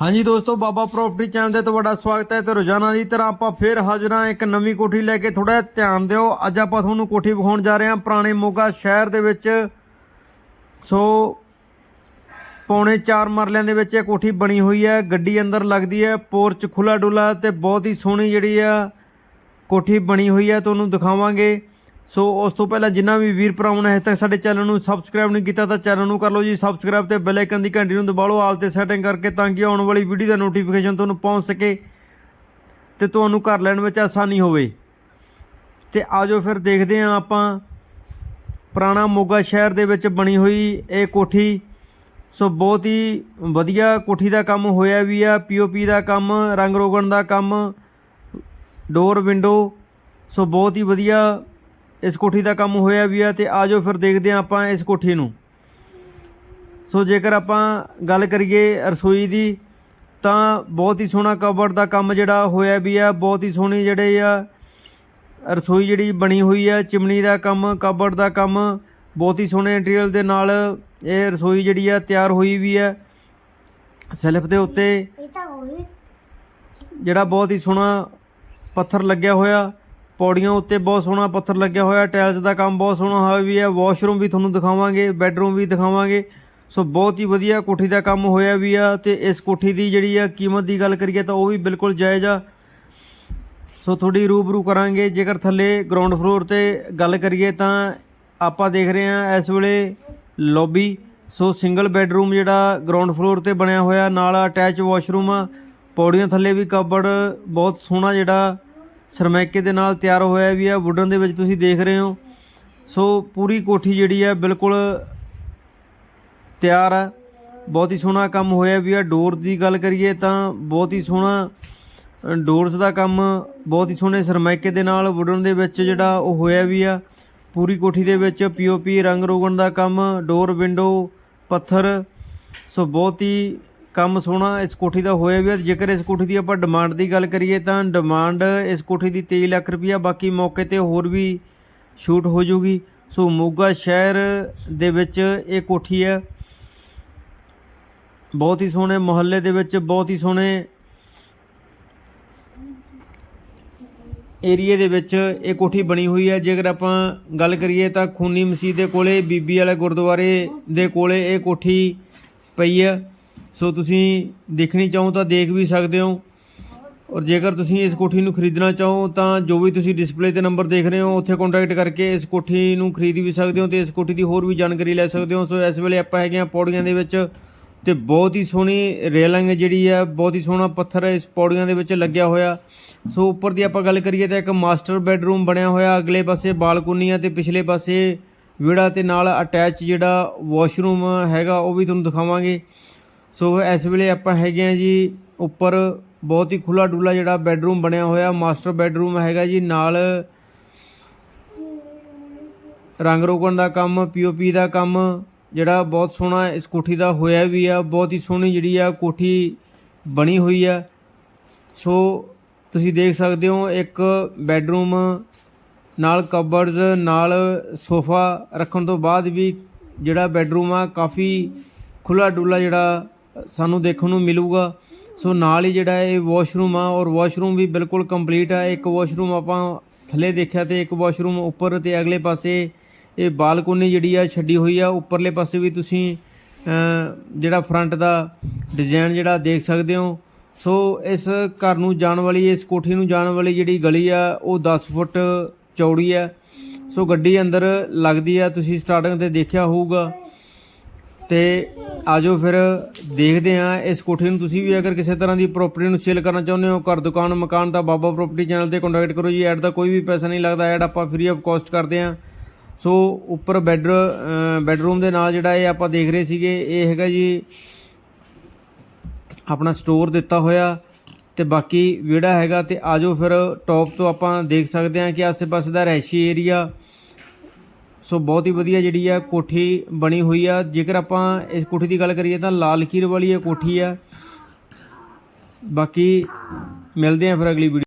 ਹਾਂਜੀ ਦੋਸਤੋ, ਬਾਬਾ property channel ਤੇ ਤੁਹਾਡਾ ਸਵਾਗਤ ਹੈ ਤੇ ਰੋਜ਼ਾਨਾ ਦੀ ਤਰ੍ਹਾਂ ਆਪਾਂ ਫੇਰ ਹਾਜ਼ਰ ਹਾਂ ਇੱਕ ਨਵੀਂ ਕੋਠੀ ਲੈ ਕੇ। ਥੋੜਾ ਧਿਆਨ ਦਿਓ, ਅੱਜ ਆਪਾਂ ਤੁਹਾਨੂੰ ਕੋਠੀ ਵਿਖਾਉਣ ਜਾ ਰਹੇ ਹਾਂ ਪੁਰਾਣੇ ਮੋਗਾ ਸ਼ਹਿਰ ਦੇ ਵਿੱਚ। ਸੋ ਪੌਣੇ 4 ਮਰਲਿਆਂ ਦੇ ਵਿੱਚ ਇਹ ਕੋਠੀ ਬਣੀ ਹੋਈ ਹੈ, ਗੱਡੀ ਅੰਦਰ ਲੱਗਦੀ ਹੈ, ਪੋਰਚ ਖੁੱਲਾ ਡੁੱਲਾ ਤੇ ਬਹੁਤ ਹੀ ਸੋਹਣੀ ਜਿਹੜੀ ਆ ਕੋਠੀ ਬਣੀ ਹੋਈ ਹੈ, ਤੁਹਾਨੂੰ ਦਿਖਾਵਾਂਗੇ। ਸੋ ਉਸ ਤੋਂ ਪਹਿਲਾਂ ਜਿੰਨਾ ਵੀ ਵੀਰ ਭਰਾਵਾਂ ਨੇ ਹਜੇ ਤੱਕ ਸਾਡੇ ਚੈਨਲ ਨੂੰ ਸਬਸਕ੍ਰਾਈਬ ਨਹੀਂ ਕੀਤਾ ਤਾਂ ਚੈਨਲ ਨੂੰ ਕਰ ਲਓ ਜੀ। ਸਬਸਕ੍ਰਾਈਬ ਤੇ ਬੈਲ ਆਈਕਨ ਦੀ ਘੰਟੀ ਨੂੰ ਦਬਾ ਲਓ ਆਲ ਤੇ ਸੈਟਿੰਗ ਕਰਕੇ ਤਾਂ ਕਿ ਆਉਣ ਵਾਲੀ ਵੀਡੀਓ ਦਾ ਨੋਟੀਫਿਕੇਸ਼ਨ ਤੁਹਾਨੂੰ ਪਹੁੰਚ ਸਕੇ ਤੇ ਤੁਹਾਨੂੰ ਘਰ ਲੈਣ ਵਿੱਚ ਆਸਾਨੀ ਹੋਵੇ। ਤੇ ਆਜੋ ਫਿਰ ਦੇਖਦੇ ਹਾਂ ਆਪਾਂ ਪੁਰਾਣਾ ਮੋਗਾ ਸ਼ਹਿਰ ਦੇ ਵਿੱਚ ਬਣੀ ਹੋਈ ਇਹ ਕੋਠੀ। ਸੋ ਬਹੁਤ ਹੀ ਵਧੀਆ ਕੋਠੀ ਦਾ ਕੰਮ ਹੋਇਆ ਵੀ ਆ ਪੀਓਪੀ ਦਾ ਕੰਮ, ਰੰਗ ਰੋਗਣ ਦਾ ਕੰਮ ਡੋਰ ਵਿੰਡੋ ਸੋ ਬਹੁਤ ਹੀ ਵਧੀਆ ਇਸ ਕੋਠੀ ਦਾ ਕੰਮ ਹੋਇਆ ਵੀ ਆ ਤੇ ਆਜੋ ਫਿਰ ਦੇਖਦੇ ਹਾਂ ਆਪਾਂ ਇਸ ਕੋਠੀ ਨੂੰ। ਸੋ ਜੇਕਰ ਆਪਾਂ ਗੱਲ ਕਰੀਏ ਰਸੋਈ ਦੀ ਤਾਂ ਬਹੁਤ ਹੀ ਸੋਹਣਾ ਕਬਰਡ ਦਾ ਕੰਮ ਜਿਹੜਾ ਹੋਇਆ ਵੀ ਆ ਬਹੁਤ ਹੀ ਸੋਹਣੀ ਜਿਹੜੇ ਆ ਰਸੋਈ ਜਿਹੜੀ ਬਣੀ ਹੋਈ ਹੈ ਚਿਮਨੀ ਦਾ ਕੰਮ ਕਬਰਡ ਦਾ ਕੰਮ ਬਹੁਤ ਹੀ ਸੋਹਣੇ ਇੰਟੀਰੀਅਰ ਦੇ ਨਾਲ ਇਹ ਰਸੋਈ ਜਿਹੜੀ ਆ ਤਿਆਰ ਹੋਈ ਵੀ ਹੈ ਸੈਲਫ ਦੇ ਉੱਤੇ ਇਹ ਤਾਂ ਹੋਈ ਜਿਹੜਾ ਬਹੁਤ ਹੀ ਸੋਹਣਾ ਪੱਥਰ ਲੱਗਿਆ ਹੋਇਆ ਪੌੜੀਆਂ ਉੱਤੇ ਬਹੁਤ ਸੋਹਣਾ ਪੱਥਰ ਲੱਗਿਆ ਹੋਇਆ, ਟਾਇਲਸ ਦਾ ਕੰਮ ਬਹੁਤ ਸੋਹਣਾ ਹੋਇਆ ਵੀ ਹੈ ਵਾਸ਼ਰੂਮ ਵੀ ਤੁਹਾਨੂੰ ਦਿਖਾਵਾਂਗੇ ਬੈੱਡਰੂਮ ਵੀ ਦਿਖਾਵਾਂਗੇ। ਸੋ ਬਹੁਤ ਹੀ ਵਧੀਆ ਕੋਠੀ ਦਾ ਕੰਮ ਹੋਇਆ ਵੀ ਆ ਤੇ ਇਸ ਕੋਠੀ ਦੀ ਜਿਹੜੀ ਆ ਕੀਮਤ ਦੀ ਗੱਲ ਕਰੀਏ ਤਾਂ ਉਹ ਵੀ ਬਿਲਕੁਲ ਜਾਇਜ਼ ਆ। ਸੋ ਥੋੜੀ ਰੂਬਰੂ ਕਰਾਂਗੇ, ਜੇਕਰ ਥੱਲੇ ਗਰਾਊਂਡ ਫਲੋਰ ਤੇ ਗੱਲ ਕਰੀਏ ਤਾਂ ਆਪਾਂ ਦੇਖ ਰਹੇ ਹਾਂ ਇਸ ਵੇਲੇ ਲੌਬੀ ਸੋ ਸਿੰਗਲ ਬੈੱਡਰੂਮ ਜਿਹੜਾ ਗਰਾਊਂਡ ਫਲੋਰ ਤੇ ਬਣਿਆ ਹੋਇਆ, ਨਾਲ ਅਟੈਚ ਵਾਸ਼ਰੂਮ ਆ। ਪੌੜੀਆਂ ਥੱਲੇ ਵੀ ਕਬੜ ਬਹੁਤ ਸੋਹਣਾ ਜਿਹੜਾ ਸਰਮੈਕੇ ਦੇ ਨਾਲ ਤਿਆਰ ਹੋਇਆ ਵੀ ਆ ਵੁੱਡਨ ਦੇ ਵਿੱਚ ਤੁਸੀਂ ਦੇਖ ਰਹੇ ਹੋ। ਸੋ ਪੂਰੀ ਕੋਠੀ ਜਿਹੜੀ ਆ, ਬਿਲਕੁਲ ਤਿਆਰ ਆ। ਬਹੁਤ ਹੀ ਸੋਹਣਾ ਕੰਮ ਹੋਇਆ ਵੀ ਆ। ਡੋਰ ਦੀ ਗੱਲ ਕਰੀਏ ਤਾਂ ਬਹੁਤ ਹੀ ਸੋਹਣਾ ਡੋਰਸ ਦਾ ਕੰਮ, ਬਹੁਤ ਹੀ ਸੋਹਣੇ ਸਰਮਾਇਕੇ ਦੇ ਨਾਲ ਵੁੱਡਨ ਦੇ ਵਿੱਚ ਜਿਹੜਾ ਉਹ ਹੋਇਆ ਵੀ ਆ। ਪੂਰੀ ਕੋਠੀ ਦੇ ਵਿੱਚ ਪੀਓਪੀ ਰੰਗ ਰੋਗਣ ਦਾ ਕੰਮ ਡੋਰ ਵਿੰਡੋ ਪੱਥਰ। ਸੋ ਬਹੁਤ ਹੀ ਕੰਮ ਸੋਹਣਾ ਇਸ ਕੋਠੀ ਦਾ ਹੋਇਆ ਵੀ ਆ। ਜੇਕਰ ਇਸ ਕੋਠੀ ਦੀ ਆਪਾਂ ਡਿਮਾਂਡ ਦੀ ਗੱਲ ਕਰੀਏ ਤਾਂ ਡਿਮਾਂਡ ਇਸ ਕੋਠੀ ਦੀ 23 ਲੱਖ ਰੁਪਈਆ ਬਾਕੀ ਮੌਕੇ ਤੇ ਹੋਰ ਵੀ ਛੂਟ ਹੋ ਜੂਗੀ ਸੋ ਮੋਗਾ ਸ਼ਹਿਰ ਦੇ ਵਿੱਚ ਇਹ ਕੋਠੀ ਹੈ ਬਹੁਤ ਹੀ ਸੋਹਣੇ ਮੁਹੱਲੇ ਦੇ ਵਿੱਚ ਬਹੁਤ ਹੀ ਸੋਹਣੇ ਏਰੀਏ ਦੇ ਵਿੱਚ ਇਹ ਕੋਠੀ ਬਣੀ ਹੋਈ ਹੈ ਜੇਕਰ ਆਪਾਂ ਗੱਲ ਕਰੀਏ ਤਾਂ ਖੂਨੀ ਮਸੀਹ ਦੇ ਕੋਲੇ, ਬੀਬੀ ਵਾਲੇ ਗੁਰਦੁਆਰੇ ਦੇ ਕੋਲੇ ਇਹ ਕੋਠੀ ਪਈ ਹੈ ਸੋ ਤੁਸੀਂ ਦੇਖਣੀ ਚਾਹੋ ਤਾਂ ਦੇਖ ਵੀ ਸਕਦੇ ਹੋ। ਔਰ ਜੇਕਰ ਤੁਸੀਂ ਇਸ ਕੋਠੀ ਨੂੰ ਖਰੀਦਣਾ ਚਾਹੋ ਤਾਂ ਜੋ ਵੀ ਤੁਸੀਂ ਡਿਸਪਲੇ ਤੇ ਨੰਬਰ ਦੇਖ ਰਹੇ ਹੋ, ਉੱਥੇ ਕੰਟੈਕਟ ਕਰਕੇ ਇਸ ਕੋਠੀ ਨੂੰ ਖਰੀਦ ਵੀ ਸਕਦੇ ਹੋ ਤੇ ਇਸ ਕੋਠੀ ਦੀ ਹੋਰ ਵੀ ਜਾਣਕਾਰੀ ਲੈ ਸਕਦੇ ਹੋ। ਸੋ ਇਸ ਵੇਲੇ ਆਪਾਂ ਹੈਗੇ ਆ ਪੌੜੀਆਂ ਦੇ ਵਿੱਚ ਤੇ ਬਹੁਤ ਹੀ ਸੋਹਣੀ ਰੇਲਿੰਗ ਜਿਹੜੀ ਆ ਬਹੁਤ ਹੀ ਸੋਹਣਾ ਪੱਥਰ ਇਸ ਪੌੜੀਆਂ ਦੇ ਵਿੱਚ ਲੱਗਿਆ ਹੋਇਆ। ਸੋ ਉੱਪਰ ਦੀ ਆਪਾਂ ਗੱਲ ਕਰੀਏ ਤਾਂ ਇੱਕ ਮਾਸਟਰ ਬੈੱਡਰੂਮ ਬਣਿਆ ਹੋਇਆ, ਅਗਲੇ ਪਾਸੇ ਬਾਲਕੋਨੀ ਆ ਤੇ ਪਿਛਲੇ ਪਾਸੇ ਵਿੜਾ ਤੇ ਨਾਲ ਅਟੈਚ ਜਿਹੜਾ ਵਾਸ਼ਰੂਮ ਹੈਗਾ, ਉਹ ਵੀ ਤੁਹਾਨੂੰ ਦਿਖਾਵਾਂਗੇ। ਸੋ ਇਸ ਵੇਲੇ ਆਪਾਂ ਹੈਗੇ ਆ ਜੀ ਉੱਪਰ ਬਹੁਤ ਹੀ ਖੁੱਲਾ ਡੁੱਲਾ ਜਿਹੜਾ ਬੈੱਡਰੂਮ ਬਣਿਆ ਹੋਇਆ, ਮਾਸਟਰ ਬੈੱਡਰੂਮ ਹੈਗਾ ਜੀ, ਨਾਲ ਰੰਗ ਰੋਗਣ ਦਾ ਕੰਮ ਪੀਓਪੀ ਦਾ ਕੰਮ, ਜਿਹੜਾ ਬਹੁਤ ਸੋਹਣਾ ਇਸ ਕੋਠੀ ਦਾ ਹੋਇਆ ਵੀ ਆ, ਬਹੁਤ ਹੀ ਸੋਹਣੀ ਜਿਹੜੀ ਆ ਕੋਠੀ ਬਣੀ ਹੋਈ ਆ। ਸੋ ਤੁਸੀਂ ਦੇਖ ਸਕਦੇ ਹੋ ਇੱਕ ਬੈੱਡਰੂਮ, ਨਾਲ ਕਬਰਡਸ, ਨਾਲ ਸੋਫਾ ਰੱਖਣ ਤੋਂ ਬਾਅਦ ਵੀ ਜਿਹੜਾ ਬੈੱਡਰੂਮ ਆ, ਕਾਫੀ ਖੁੱਲਾ ਡੁੱਲਾ ਜਿਹੜਾ ਸਾਨੂੰ ਦੇਖਣ ਨੂੰ ਮਿਲੂਗਾ। ਸੋ ਨਾਲ ਹੀ ਜਿਹੜਾ ਇਹ ਵਾਸ਼ਰੂਮ ਆ, ਔਰ ਵਾਸ਼ਰੂਮ ਵੀ ਬਿਲਕੁਲ ਕੰਪਲੀਟ ਆ। ਇੱਕ ਵਾਸ਼ਰੂਮ ਆਪਾਂ ਥੱਲੇ ਦੇਖਿਆ ਤੇ ਇੱਕ ਵਾਸ਼ਰੂਮ ਉੱਪਰ ਤੇ ਅਗਲੇ ਪਾਸੇ ਇਹ ਬਾਲਕੋਨੀ ਜਿਹੜੀ ਆ ਛੱਡੀ ਹੋਈ ਆ। ਉੱਪਰਲੇ ਪਾਸੇ ਵੀ ਤੁਸੀਂ ਜਿਹੜਾ ਫਰੰਟ ਦਾ ਡਿਜ਼ਾਈਨ ਜਿਹੜਾ ਦੇਖ ਸਕਦੇ ਹੋ। ਸੋ ਇਸ ਘਰ ਨੂੰ ਜਾਣ ਵਾਲੀ, ਇਸ ਕੋਠੀ ਨੂੰ ਜਾਣ ਵਾਲੀ ਜਿਹੜੀ ਗਲੀ ਆ, ਉਹ 10 ਫੁੱਟ ਚੌੜੀ ਆ। ਸੋ ਗੱਡੀ ਅੰਦਰ ਲੱਗਦੀ ਆ, ਤੁਸੀਂ ਸਟਾਰਟਿੰਗ ਤੇ ਦੇਖਿਆ ਹੋਊਗਾ। ਤੇ ਆਜੋ ਫਿਰ ਦੇਖਦੇ ਆ ਇਸ ਕੋਠੀ ਨੂੰ ਤੁਸੀਂ ਵੀ ਅਗਰ ਕਿਸੇ ਤਰ੍ਹਾਂ ਦੀ ਪ੍ਰਾਪਰਟੀ ਨੂੰ ਸੇਲ ਕਰਨਾ ਚਾਹੁੰਦੇ ਹੋ, ਘਰ, ਦੁਕਾਨ, ਮਕਾਨ ਤਾਂ ਬਾਬਾ ਪ੍ਰਾਪਰਟੀ ਚੈਨਲ ਤੇ ਕੰਟੈਕਟ ਕਰੋ ਜੀ। ਐਡ ਦਾ ਕੋਈ ਵੀ ਪੈਸਾ ਨਹੀਂ ਲੱਗਦਾ ਐਡ ਆਪਾਂ ਫ੍ਰੀ ਆਫ ਕਾਸਟ ਕਰਦੇ ਆ ਸੋ ਉੱਪਰ ਬੈੱਡ ਬੈੱਡਰੂਮ ਦੇ ਨਾਲ ਜਿਹੜਾ ਇਹ ਆਪਾਂ ਦੇਖ ਰਹੇ ਸੀਗੇ, ਇਹ ਹੈਗਾ ਜੀ ਆਪਣਾ ਸਟੋਰ ਦਿੱਤਾ ਹੋਇਆ। ਤੇ ਬਾਕੀ ਵਿਹੜਾ ਹੈਗਾ ਤੇ ਆਜੋ ਫਿਰ ਟੌਪ ਤੋਂ ਆਪਾਂ ਦੇਖ ਸਕਦੇ ਹਾਂ ਕਿ ਆਸ-ਪਾਸੇ ਦਾ ਰਹਿਸ਼ੀ ਏਰੀਆ ਸੋ ਬਹੁਤ ਹੀ ਵਧੀਆ ਜਿਹੜੀ ਆ ਕੋਠੀ ਬਣੀ ਹੋਈ ਆ। ਜੇਕਰ ਆਪਾਂ ਇਸ ਕੋਠੀ ਦੀ ਗੱਲ ਕਰੀਏ ਤਾਂ ਲਾਲ ਖੀਰ ਵਾਲੀ ਇਹ ਕੋਠੀ ਆ। ਬਾਕੀ ਮਿਲਦੇ ਆ ਫਿਰ ਅਗਲੀ ਵੀਡੀਓ